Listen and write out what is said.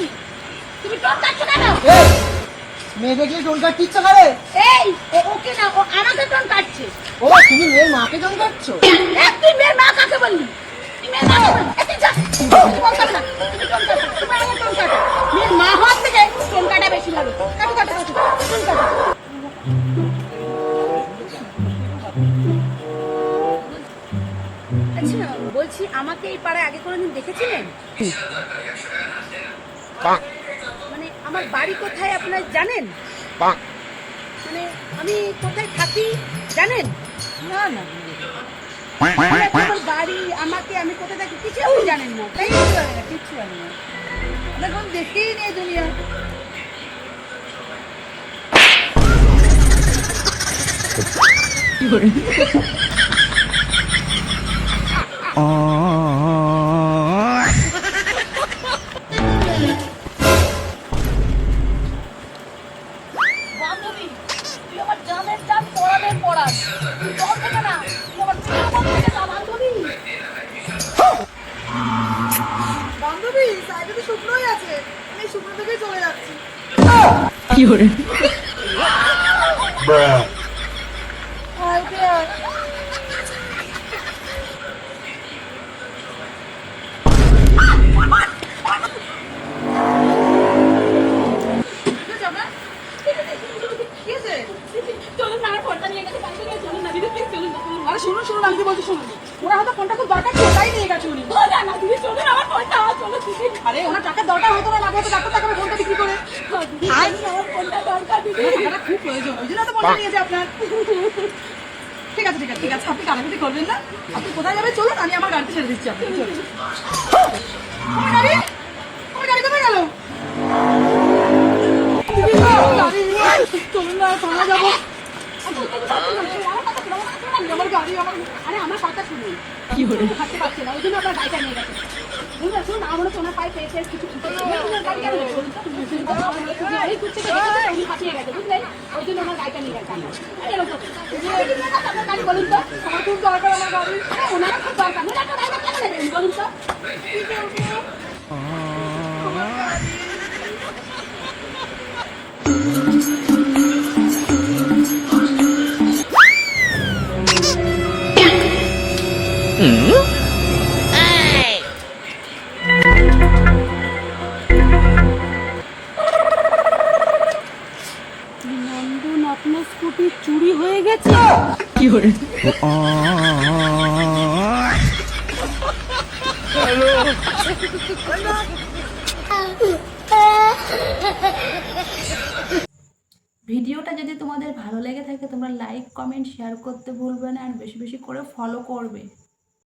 তুমি? তুমি টোন কাটছো কেন? মেয়ে দেখলে টোন কাটতে ইচ্ছা করে এই ও- ওকে না ও আমাকে টোন কাটছে। ও তুমি মেয়ের মাকে টোন কাটছো? তুই মেয়ের মা কাকে বললি? মা হওয়ার থেকে টোন কাটা বেশি ভালো। কাটো, কাটো, কাটো। টোন কাটো। আচ্ছা বলছি আমাকে এই পাড়ায় আগে কোনোদিন দেখেছিলেন? মানে আমার বাড়ি কোথায় আপনার জানেন? মানে আমি কোথায় থাকি জানেন? না না। আমার বাড়ি আমাকে আমি কোথায় থাকি কিছু আপনি জানেন না। তাই কিচ্ছু জানি না কিচ্ছু জানি না। আমরা কোন দেখেই নেই দুনিয়া। সাইডে তো শুকনোই আছে। আমি শুকনো থেকেই চলে যাচ্ছি। কি উঠে আয়। কি হয়েছে আপনার? কি হয়েছে? চলুন না আমার ফোনটা নিয়ে গেছে বাড়িতে গিয়ে চলুন না দিদি প্লিজ চলুন না চলুন না। আরে শুনুন শুনুন আমি বলছি শুনুন ওরা হয়তো ফোনটা খুব দরকার ছিল তাই নিয়ে গেছে উনি। না দিদি আমার ফোনটা চলো আরে ওনার টাকার দরকার হতো না লাগে হয়তো ডাক্তার দেখাবে ফোনটা বিক্রি করে। আমার ফোনটা দরকার টাকাটা খুব প্রয়োজন ওই জন্য তো ফোনটা নিয়েছে আপনার। ঠিক আছে ঠিক আছে ঠিক আছে আপনি কানাকাটি করবেন না। আপনি কোথায় যাবেন? চলুন আমি আমার গাড়িতে ছেড়ে দিচ্ছি আপনাকে চলুন। আমার গাড়ি? আমার গাড়ি কোথায় গেল? চলুন না থানা যাব। আমার গাড়ি আমার আরে আমার কথা শুনুন কি হলো হাঁটতে পারছে না ওই জন্য আপনার গাড়িটা নিয়ে গেছে। বুঝলেন শুনুন আমার হচ্ছে ওনার পায়ে পেয়েছে কিছু গাড়ি কেন বলুন তো? তো, উনি গেছে বুঝলেন ওই জন্য ওনার গাড়িটা নিয়ে গেছে। আপনার গাড়ি বলুন তো আমার খুব দরকার আমার গাড়ি। আরে খুব দরকার। ওনার তো গাড়িটা কেন নেবেন বলুন তো। নন্দন আপনার স্কুটি চুরি হয়ে গেছে ভিডিওটা যদি তোমাদের ভালো লেগে থাকে, তোমরা লাইক কমেন্ট শেয়ার করতে ভুলবে না আর বেশি বেশি করে ফলো করবে।